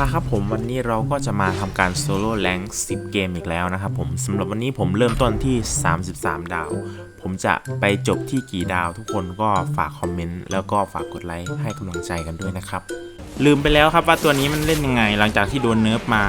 มาครับผมวันนี้เราก็จะมาทำการโซโล่แรง10 เกมอีกแล้วนะครับผมสำหรับวันนี้ผมเริ่มต้นที่ 33 ดาว ผมจะไปจบที่กี่ดาว ทุกคนก็ฝากคอมเมนต์แล้วก็ฝากกดไลค์ให้กำลังใจกันด้วยนะครับ ลืมไปแล้วครับว่าตัวนี้มันเล่นยังไง หลังจากที่โดนเนิร์ฟมา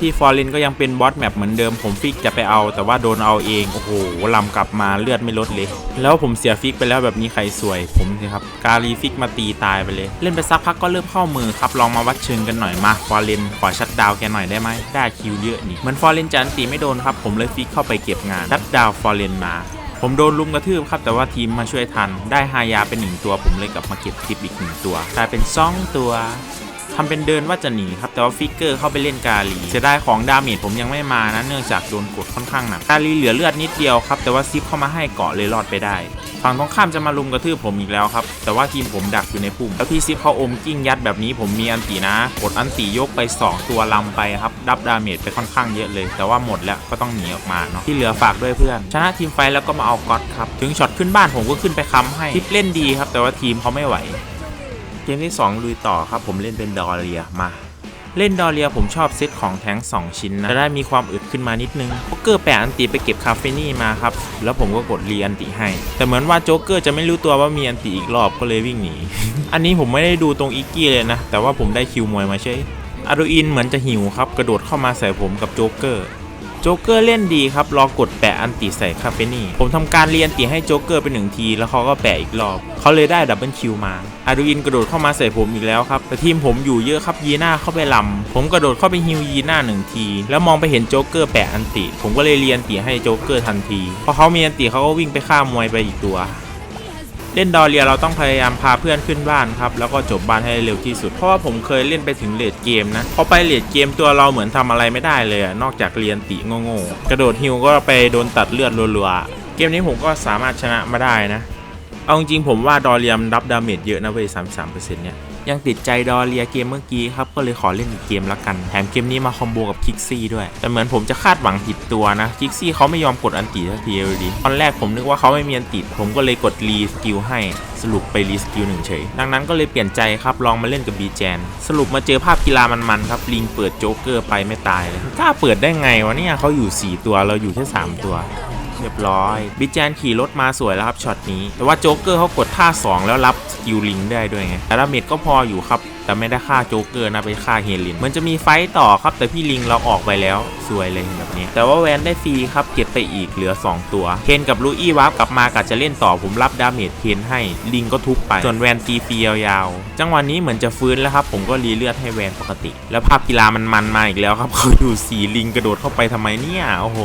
พี่ฟอร์เรนก็ยังเป็นบอสแมปเหมือนเดิมผมฟิกจะไปเอาแต่ว่าโดนเอาเอง โอ้โหลำกลับมาเลือดไม่ลดเลย แล้วผมเสียฟิกไปแล้วแบบนี้ใครสวยผมสิครับ การีฟิกมาตีตายไปเลย เล่นไปสักพักก็เริ่มเข้ามือครับลองมาวัดเชิงกันหน่อยมาฟอร์เรนขอชัดดาวแกหน่อยได้ไหมได้คิวเยอะนี่เหมือนฟอร์เรนจันตีไม่โดนครับผมเลยฟิกเข้าไปเก็บงานชัดดาวฟอร์เรนมาผมโดนลุมกระทืบครับแต่ว่าทีมมาช่วยทัน ได้ฮายาเป็นหนึ่งตัวผมเลยกลับมาเก็บคลิปอีกหนึ่งตัวกลายเป็นสองตัว ทำเป็นเดินว่าจะหนีครับแต่ว่าฟิกเกอร์เข้าไปเล่นกาลีเสียดายของดาเมจผมยังไม่มานะเนื่องจากโดนกดค่อนข้างหนักกาลีเหลือเลือดนิดเดียวครับแต่ว่าซิปเข้ามาให้เกาะเลยรอดไปได้ฝั่งตรงข้ามจะมาลุมกระทืบผมอีกแล้วครับ แต่ว่าทีมผมดักอยู่ในปุ่ม แล้วพี่ซิปเขาอมกิ้งยัดแบบนี้ผมมีอันตีนะ กดอันตียกไป 2 ตัวลำไปครับ ดับดาเมจไปค่อนข้างเยอะเลย แต่ว่าหมดแล้วก็ต้องหนีออกมาเนาะ ที่เหลือฝากด้วยเพื่อน ชนะทีมไฟแล้วก็มาเอาก๊อตครับ ถึงช็อตขึ้นบ้านผมก็ขึ้นไปค้ำให้ทิปเล่นดีครับ แต่ว่าทีมเขาไม่ไหว มที่ 2 ลุยต่อครับ ผมเล่นเป็นดอเรียมา เล่นดอเรียผมชอบเซตของแทง2 ชิ้นนะจะได้มีความอึดขึ้นมานิดนึงโจ๊กเกอร์แปะอันติไปเก็บคาเฟนี่มาครับ แล้วผมก็กดรีอันติให้ แต่เหมือนว่าโจ๊กเกอร์จะไม่รู้ตัวว่ามีอันติอีกรอบก็เลยวิ่งหนี อันนี้ผมไม่ได้ดูตรงอิกกี้เลยนะ แต่ว่าผมได้คิวมวยมาใช่อารูอินเหมือนจะหิวครับกระโดดเข้ามาใส่ผมกับโจ๊กเกอร์ โจ๊กเกอร์เล่นดีครับรอกดแปะอันติใส่คาเฟนี่ ผมทำการเรียนติให้โจ๊กเกอร์ไปหนึ่งที แล้วเขาก็แปะอีกรอบ เขาเลยได้ดับเบิลคิวมา อาดูอินกระโดดเข้ามาใส่ผมอีกแล้วครับแต่ทีมผมอยู่เยอะครับยีน่าเข้าไปลำผมกระโดดเข้าไปฮิวยีน่าหนึ่งที แล้วมองไปเห็นโจ๊กเกอร์แปะอันติ ผมก็เลยเรียนติให้โจ๊กเกอร์ทันที พอเขามีอันติเขาก็วิ่งไปฆ่ามวยไปอีกตัว เล่นดอเรียเราต้องพยายามพาเพื่อนขึ้นบ้านครับแล้วก็จบบ้านให้เร็วที่สุด เพราะว่าผมเคยเล่นไปถึงเลดเกมนะพอไปเลดเกมตัวเราเหมือนทำอะไรไม่ได้เลยนอกจากเรียนติโง่ๆกระโดดฮิวก็ไปโดนตัดเลือดรัวๆเกมนี้ผมก็สามารถชนะมาได้นะ เอาจริงผมว่าดอเรียมรับดาเมจเยอะนะเว้ย33%เนี่ย ยังติดใจดอเรียเกมเมื่อกี้ครับ ก็เลยขอเล่นอีกเกมละกัน แถมเกมนี้มาคอมโบกับคิกซี่ด้วย แต่เหมือนผมจะคาดหวังผิดตัวนะ คิกซี่เขาไม่ยอมกดอันติทักทีเลยดิตอนแรกผมนึกว่าเขาไม่มีอันติผมก็เลยกดรีสกิลให้ สรุปไปรีสกิลหนึ่งเฉย ดังนั้นก็เลยเปลี่ยนใจครับ ลองมาเล่นกับบีแจน สรุปมาเจอภาพกีฬามันๆครับ ลิงเปิดโจ๊กเกอร์ไปไม่ตายเลย กล้าเปิดได้ไงวะเนี่ยเขาอยู่ 4 ตัวเราอยู่แค่ 3 ตัว เรียบร้อยบิจแจนขี่รถมาสวยแล้วครับช็อตนี้ แต่ว่าโจ๊กเกอร์เขากดท่า 2 แล้วรับสกิลลิงได้ด้วยไงแต่ดาเมจก็พออยู่ครับ แต่ไม่ได้ฆ่าโจ๊กเกอร์นะไปฆ่าเฮลินเหมันจะมีไฟต่อครับ แต่พี่ลิงเราออกไปแล้วสวยเลยแบบนี้ แต่ว่าแวนได้ฟรีครับเก็บไปอีกเหลือ 2 ตัว เคนกับลูอี้วาร์ปกลับมากะจะเล่นต่อผมรับดาเมจเคนให้ลิงก็ทุบไป ส่วนแวนตีฟียาวๆจังหวะนี้เหมือนจะฟื้นแล้วครับ ผมก็รีเลือดให้แวนปกติ แล้วภาพกีฬามันมันมาอีกแล้วครับเขาอยู่สีลิงกระโดดเข้าไปทำไมเนี่ยโอ้โห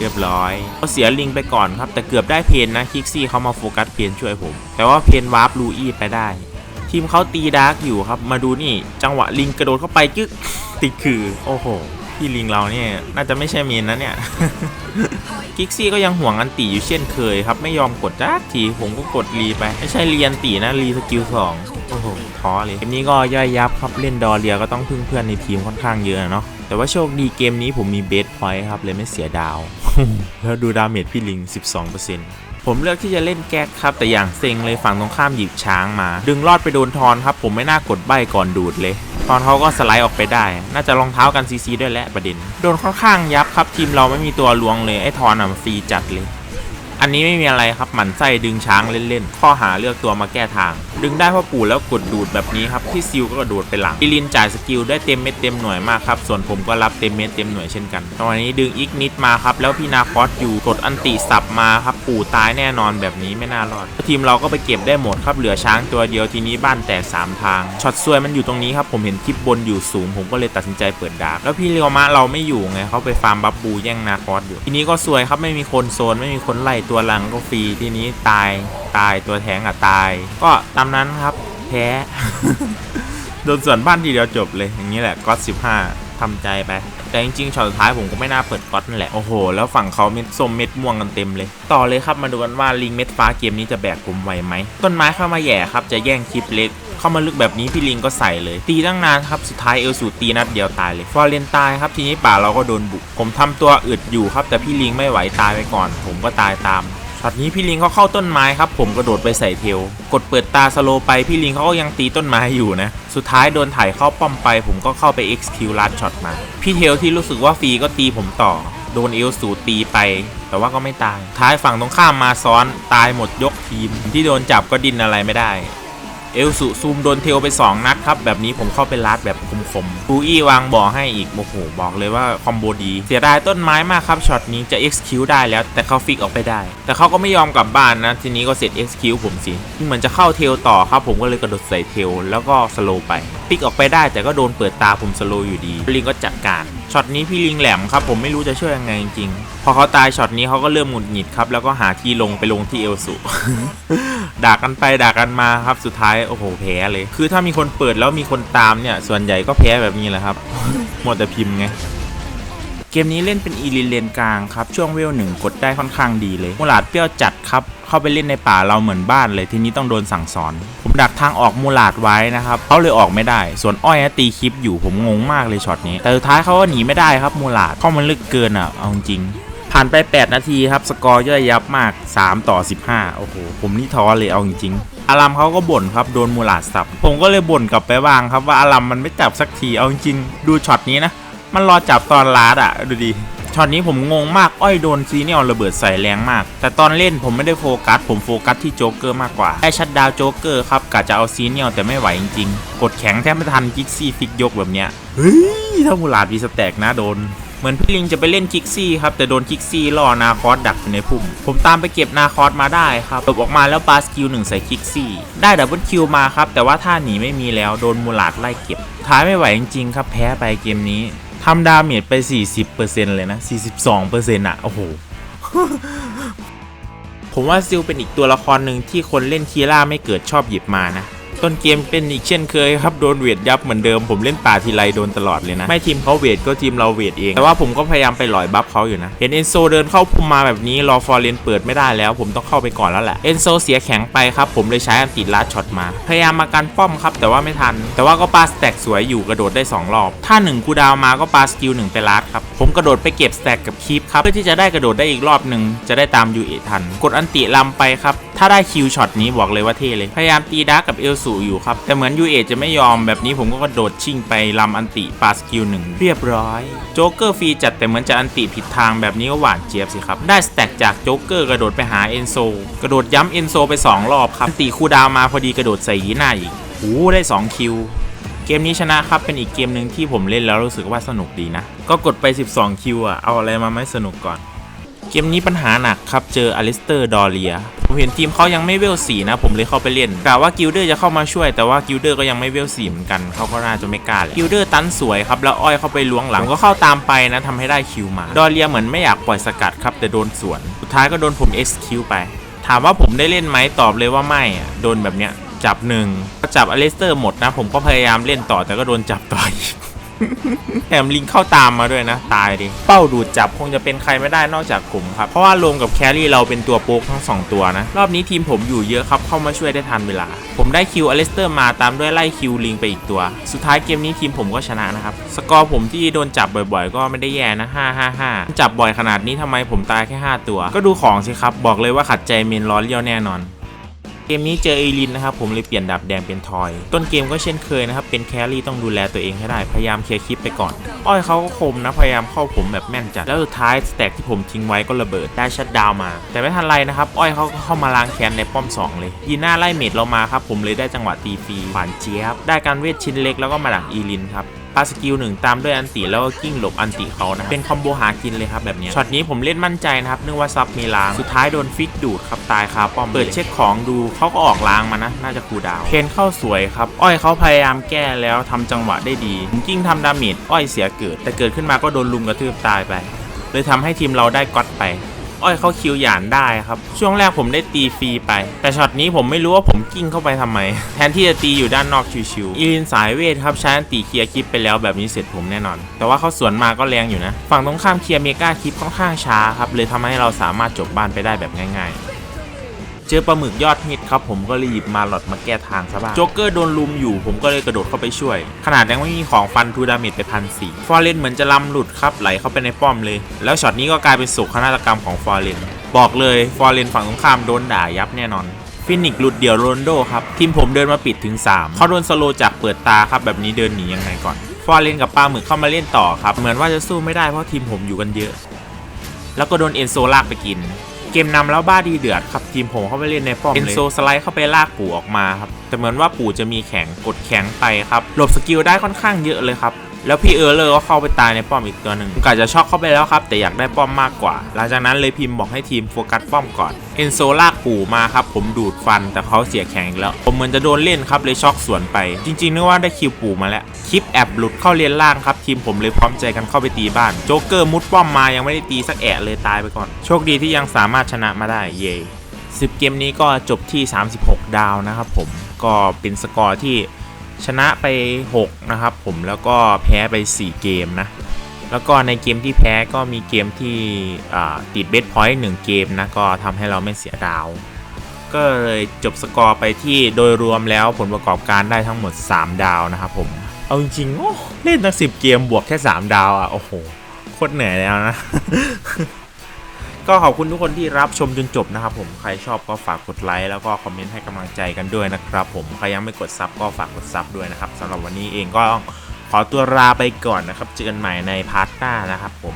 เรียบร้อยเขาเสียลิงไปก่อนครับ แต่เกือบได้เพนนะคิกซี่เขามาโฟกัสเพนช่วยผม แต่ว่าเพนวาร์ปลูอี้ไปได้ ทีมเขาตีดาร์กอยู่ครับ มาดูนี่ จังหวะลิงกระโดดเข้าไปกึกติดคือ โอ้โหพี่ลิงเราเนี่ยน่าจะไม่ใช่เมนนะเนี่ยกิกซี่ก็ยังห่วงอันตีอยู่เช่นเคยครับ ไม่ยอมกดจักทีผมก็กดรีไป ไม่ใช่เรียนตีนะรีสกิลสองโอ้โหท้อเลยเกมนี้ก็ย่อยยับครับเล่นดอเรียก็ต้องพึ่งเพื่อนในทีมค่อนข้างเยอะเนาะแต่ว่าโชคดีเกมนี้ผมมีเบสพอยต์ครับเลยไม่เสียดาว แล้วดูดาเมจพี่ลิง 12%ผมเลือกที่จะเล่นแก๊กครับ แต่อย่างเซ็งเลยฝั่งตรงข้ามหยิบช้างมา ดึงรอดไปโดนทอนครับ ผมไม่น่ากดใบก่อนดูดเลยทอนเขาก็สไลด์ออกไปได้ น่าจะรองเท้ากันซีซีด้วยแหละประเด็น โดนค่อนข้างยับครับทีมเราไม่มีตัวลวงเลยไอ้ทอนอะฟรีจัดเลย อันนี้ไม่มีอะไรครับหมั่นไส้ดึงช้างเล่นๆ ข้อหาเลือกตัวมาแก้ทาง ดึงได้พราะปู่แล้วกดดูดแบบนี้ครับพี่ซิลก็กระโดดไปหลังอิลินจ่ายสกิลได้เต็มเม็ดเต็มหน่วยมากครับส่วนผมก็รับเต็มเม็ดเต็มหน่วยเช่นกันตอนนี้ดึงอีกนิดมาครับแล้วพี่นาคอสอยู่กดอันติสับมาครับปู่ตายแน่นอนแบบนี้ไม่น่ารอดทีมเราก็ไปเก็บได้หมดครับเหลือช้างตัวเดียวทีนี้บ้านแตกสามทางช็อตซวยมันอยู่ตรงนี้ครับผมเห็นคลิปบนอยู่สูง ผมก็เลยตัดสินใจเปิดดาร์กแล้วพี่เรียวมะเราไม่อยู่ไงเขาไปฟาร์มบับบูแย่งนาคอสอยู่ทีนี้ก็ซวยครับไม่มีคนโซนไม่มีคนไล่ตัวหลังก็ฟรีทีนี้ตายตายตัวแทงอะตาย ก็ตามนั้นครับแพ้โดนส่วนบ้านทีเดียวจบเลยอย่างนี้แหละก็สิบห้าทำใจไป แต่จริงๆช็อตสุดท้ายผมก็ไม่น่าเปิดก๊อตนั่นแหละ โอ้โห แล้วฝั่งเขาเม็ดส้มเม็ดม่วงกันเต็มเลย ต่อเลยครับมาดูกันว่าลิงเม็ดฟ้าเกมนี้จะแบกผมไหวไหม ต้นไม้เข้ามาแหย่ครับจะแย่งคลิปเล็กเข้ามาลึกแบบนี้พี่ลิงก็ใส่เลย ตีตั้งนานครับสุดท้ายเอลสูตีนัดเดียวตายเลยฟอร์เรนตายครับทีนี้ป่าเราก็โดนบุก ผมทำตัวอึดอยู่ครับแต่พี่ลิงไม่ไหวตายไปก่อน ผมก็ตายตาม ช็อตนี้พี่ลิงเขาเข้าต้นไม้ครับ ผมกระโดดไปใส่เทลกดเปิดตาสโลไปพี่ลิงเขาก็ยังตีต้นไม้อยู่นะ สุดท้ายโดนถ่ายเข้าป้อมไป ผมก็เข้าไป XQ ลัดช็อตมา พี่เทลที่รู้สึกว่าฟรีก็ตีผมต่อ โดนเอลสูตีไป แต่ว่าก็ไม่ตาย ท้ายฝั่งตรงข้ามมาซ้อนตายหมดยกทีมที่โดนจับก็ดินอะไรไม่ได้ เอลสุซูมโดนเทลไป 2 นัดครับ แบบนี้ผมเข้าไปลัดแบบคมๆฟูอี้วางบ่อให้อีกโอ้โหบอกเลยว่าคอมโบดี เสียดายต้นไม้มากครับช็อตนี้จะ XQ ได้แล้ว แต่เขาฟิกออกไปได้ แต่เขาก็ไม่ยอมกลับบ้านนะ ทีนี้ก็เสร็จ XQ ผมสิเหมือนจะเข้าเทลต่อครับผมก็เลยกระโดดใส่เทลแล้วก็สโลไปฟิกออกไปได้แต่ก็โดนเปิดตาผมสโลอยู่ดีลิงก็จัดการช็อตนี้พี่ลิงแหลมครับผมไม่รู้จะช่วยยังไงจริงๆพอเขาตายช็อตนี้เขาก็เริ่มหงุดหงิดครับแล้วก็หาที่ลงไปลงที่เอลสุด่ากันไปด่ากันมาครับสุดท้ายโอ้โหแพ้เลย คือถ้ามีคนเปิดแล้วมีคนตามเนี่ย ส่วนใหญ่ก็แพ้แบบนี้แหละครับ หมดแต่พิมพ์ไงเกมนี้เล่นเป็นอีลินเลนกลางครับ ช่วงเวลหนึ่งกดได้ค่อนข้างดีเลยมูลาดเปรี้ยวจัดครับ เข้าไปเล่นในป่าเราเหมือนบ้านเลยทีนี้ต้องโดนสั่งสอน ผมดักทางออกมูลาดไว้นะครับเขาเลยออกไม่ได้ ส่วนอ้อยนะตีคลิปอยู่ผมงงมากเลยช็อตนี้ แต่สุดท้ายเขาก็หนีไม่ได้ครับมูลาดเข้ามันลึกเกินอะเอาจริงผ่านไป 8 นาทีครับ สกอร์ย่อยยับมาก 3 ต่อ 15 โอ้โห ผมนี่ท้อเลยเอาจริงๆ อารัมเขาก็บ่นครับโดนมูลาดสับ ผมก็เลยบ่นกลับไปบ้างครับว่าอารัมมันไม่จับสักทีเอาจริงๆดูช็อตนี้นะ มันรอจับตอนลาดอะดูดิช็อตนี้ผมงงมากอ้อยโดนซีเนียลระเบิดใส่แรงมาก แต่ตอนเล่นผมไม่ได้โฟกัส ผมโฟกัสที่โจ๊กเกอร์มากกว่าไอ้ชัดดาวโจ๊กเกอร์ครับกะจะเอาซีเนียลแต่ไม่ไหวจริงๆ กดแข็งแทบไม่ทันกิกซี่ฟิกยกแบบเนี้ยเฮ้ยถ้ามูลาดมีสแต็กนะโดน เหมือนพี่ลิงจะไปเล่นคิกซี่ครับ แต่โดนคิกซี่ล่อนาคอสดักอยู่ในพุ่ม ผมตามไปเก็บนาคอสมาได้ครับตบออกมาแล้วปาสกิลหนึ่งใส่คิกซี่ได้ดับเบิลคิวมาครับ แต่ว่าท่าหนีไม่มีแล้วโดนมูลาดไล่เก็บ ท้ายไม่ไหวจริงๆครับแพ้ไปเกมนี้ทำดาเมจไป 40%เลยนะ 42%อะโอ้โห ผมว่าซิลเป็นอีกตัวละครหนึ่งที่คนเล่นคีร่าไม่เกิดชอบหยิบมานะ ต้นเกมเป็นอีกเช่นเคยครับโดนเวทยับเหมือนเดิมผมเล่นป่าทีไรโดนตลอดเลยนะ ไม่ทีมเขาเวทก็ทีมเราเวทเอง แต่ว่าผมก็พยายามไปหลอยบัฟเขาอยู่นะ เห็นเอนโซเดินเข้าพุ่มมาแบบนี้รอฟอร์เรนเปิดไม่ได้แล้วผมต้องเข้าไปก่อนแล้วแหละเอนโซเสียแข็งไปครับผมเลยใช้อันติลัดช็อตมา พยายามมากันป้อมครับแต่ว่าไม่ทัน แต่ว่าก็ปาสแต็กสวยอยู่กระโดดได้สองรอบ ถ้าหนึ่งกูดาวมาก็ปาสกิลหนึ่งไปลัดครับผมกระโดดไปเก็บสแต็กกับคีปครับเพื่อที่จะได้กระโดดได้อีกรอบหนึ่งจะได้ตามยูเอทัน กดอันติลำไปครับ ถ้าได้คิวช็อตนี้บอกเลยว่าเท่เลย พยายามตีดาร์กกับเอลสูอยู่ครับ แต่เหมือนยูเอจะไม่ยอมแบบนี้ผมก็กระโดดชิ่งไปลำอันติปาสกิลหนึ่งเรียบร้อย โจ๊กเกอร์ฟรีจัดแต่เหมือนจะอันติผิดทางแบบนี้ก็หวานเจี๊ยบสิครับ ได้สแต็กจากโจ๊กเกอร์กระโดดไปหาเอนโซกระโดดย้ำเอนโซไป 2 รอบครับติคูดาวมาพอดีกระโดดใส่ยีหน้าอีกโอ้ได้ 2 คิวเกมนี้ชนะครับเป็นอีกเกมหนึ่งที่ผมเล่นแล้วรู้สึกว่าสนุกดีนะ ก็กดไป 12 คิวอะเอาอะไรมาไม่สนุกก่อน เกมนี้ปัญหาหนักครับ เจออลิสเตอร์ดอเรีย ผมเห็นทีมเขายังไม่เวลสีนะ ผมเลยเข้าไปเล่นกะว่ากิลเดอร์จะเข้ามาช่วย แต่ว่ากิลเดอร์ก็ยังไม่เวลสีเหมือนกันเขาก็น่าจะไม่กล้าเลยกิลเดอร์ตันสวยครับ แล้วอ้อยเข้าไปล้วงหลังก็เข้าตามไปนะทำให้ได้คิวมา ดอเรียเหมือนไม่อยากปล่อยสกัดครับแต่โดนสวน สุดท้ายก็โดนผม XQ ไป ถามว่าผมได้เล่นไหมตอบเลยว่าไม่โดนแบบเนี้ยจับหนึ่งพอจับอลิสเตอร์หมดนะ ผมก็พยายามเล่นต่อแต่ก็โดนจับต่อ แถมลิงเข้าตามมาด้วยนะ ตายดิ เป้าดูดจับคงจะเป็นใครไม่ได้นอกจากผมครับ เพราะว่ารวมกับแครี่เราเป็นตัวโป๊กทั้ง 2 ตัวนะ รอบนี้ทีมผมอยู่เยอะครับเข้ามาช่วยได้ทันเวลา ผมได้คิวอเลสเตอร์มาตามด้วยไล่คิวลิงไปอีกตัว สุดท้ายเกมนี้ทีมผมก็ชนะนะครับ สกอร์ผมที่โดนจับบ่อยๆ ก็ไม่ได้แย่นะ 5 5 5 จับบ่อยขนาดนี้ทำไมผมตายแค่ 5 ตัว ก็ดูของสิครับบอกเลยว่าขัดใจเมนร้อนเลี้ยวแน่นอน เกมนี้เจอเอลินนะครับผมเลยเปลี่ยนดาบแดงเป็นทอย ต้นเกมก็เช่นเคยนะครับเป็นแครี่ต้องดูแลตัวเองให้ได้พยายามเคลียร์คลิปไปก่อน อ้อยเขาก็คมนะพยายามเข้าผมแบบแม่นจัดแล้วสุดท้ายสแต็กที่ผมทิ้งไว้ก็ระเบิดได้ชัดดาวมา แต่ไม่ทันไรนะครับอ้อยเขาก็เข้ามาล้างแค้นในป้อม 2 เลยยีน่าไล่เมดเรามาครับผมเลยได้จังหวะตีฟรีหวานเจี๊ยบได้การเวทชิ้นเล็กแล้วก็มาดักอีลินครับ ปาสกิลหนึ่งตามด้วยอันติแล้วก็กิ้งหลบอันติเขานะเป็นคอมโบหากินเลยครับแบบนี้ช็อตนี้ผมเล่นมั่นใจนะครับนึกว่าซับมีล้างสุดท้ายโดนฟิกดูดครับตายคาป้อมเปิดเช็คของดูเขาก็ออกล้างมานะน่าจะคูดาวเพนเข้าสวยครับอ้อยเขาพยายามแก้แล้วทำจังหวะได้ดีกิ้งทำดาเมจอ้อยเสียเกิด แต่เกิดขึ้นมาก็โดนลุมกระทืบตายไปเลยทำให้ทีมเราได้ก๊อตไป อ้อยเขาคิวหยานได้ครับ ช่วงแรกผมได้ตีฟรีไป แต่ช็อตนี้ผมไม่รู้ว่าผมกิ้งเข้าไปทำไม แทนที่จะตีอยู่ด้านนอกชิวๆอีลินสายเวทครับใช้ตีเคลียร์คลิปไปแล้วแบบนี้เสร็จผมแน่นอน แต่ว่าเขาสวนมาก็แรงอยู่นะ ฝั่งตรงข้ามเคลียร์เมกาคลิปค่อนข้างช้าครับเลยทำให้เราสามารถจบบ้านไปได้แบบง่าย ๆ เจอปลาหมึกยอดฮิตครับผมก็เลยหยิบมาหลอดมาแก้ทางซะบ้างโจ๊กเกอร์โดนลุมอยู่ผมก็เลยกระโดดเข้าไปช่วย ขนาดยังไม่มีของฟันทูดาเมจไปพันสี่ฟอร์เรนเหมือนจะลำหลุดครับไหลเข้าไปในป้อมเลย แล้วช็อตนี้ก็กลายเป็นสุขนาฏกรรมของฟอร์เรนบอกเลยฟอร์เรนฝั่งตรงข้ามโดนด่ายับแน่นอนฟินิกหลุดเดี่ยวโรนโดครับทีมผมเดินมาปิดถึง 3 เขาโดนสโลจากเปิดตาครับแบบนี้เดินหนียังไงก่อน ฟอร์เรนกับปลาหมึกเข้ามาเล่นต่อครับ เหมือนว่าจะสู้ไม่ได้เพราะทีมผมอยู่กันเยอะ แล้วก็โดนเอนโซลากไปกิน เกมนำแล้วบ้าดีเดือดครับทีมผมเข้าไปเล่นในป้อมเลยเอนโซสไลด์เข้าไปลากปู่ออกมาครับแต่เหมือนว่าปู่จะมีแข็งกดแข็งไปครับหลบสกิลได้ค่อนข้างเยอะเลยครับ แล้วพี่เออร์เลอร์ก็เข้าไปตายในป้อมอีกตัวหนึ่งกะจะช็อกเข้าไปแล้วครับ แต่อยากได้ป้อมมากกว่า หลังจากนั้นเลยพิมพ์บอกให้ทีมโฟกัสป้อมก่อน เอนโซลากปู่มาครับ ผมดูดฟันแต่เขาเสียแข็งอีกแล้ว ผมเหมือนจะโดนเล่นครับเลยช็อกสวนไป จริงๆนึกว่าได้คิวปู่มาแล้ว คลิปแอบหลุดเข้าเลนล่างครับ ทีมผมเลยพร้อมใจกันเข้าไปตีบ้าน โจ๊กเกอร์มุดป้อมมายังไม่ได้ตีสักแอะเลยตายไปก่อน โชคดีที่ยังสามารถชนะมาได้เย่10 เกมนี้ก็จบที่ 36 ดาวนะครับผม ก็เป็นสกอร์ที่ ชนะไป 6 นะครับผมแล้วก็แพ้ไป 4 เกมนะ แล้วก็ในเกมที่แพ้ก็มีเกมที่ติดเบสพอยต์หนึ่งเกมนะ ก็ทำให้เราไม่เสียดาว ก็เลยจบสกอร์ไปที่โดยรวมแล้วผลประกอบการได้ทั้งหมด 3 ดาวนะครับผม เอาจริงๆเล่นตั้ง10 เกมบวกแค่ 3 ดาวอะ โอ้โห โคตรเหนื่อยแล้วนะ ก็ขอบคุณทุกคนที่รับชมจนจบนะครับผมใครชอบก็ฝากกดไลค์แล้วก็คอมเมนต์ให้กำลังใจกันด้วยนะครับผมใครยังไม่กดซับก็ฝากกดซับด้วยนะครับสำหรับวันนี้เองก็ขอตัวลาไปก่อนนะครับเจอกันใหม่ในพาร์ทหน้านะครับผม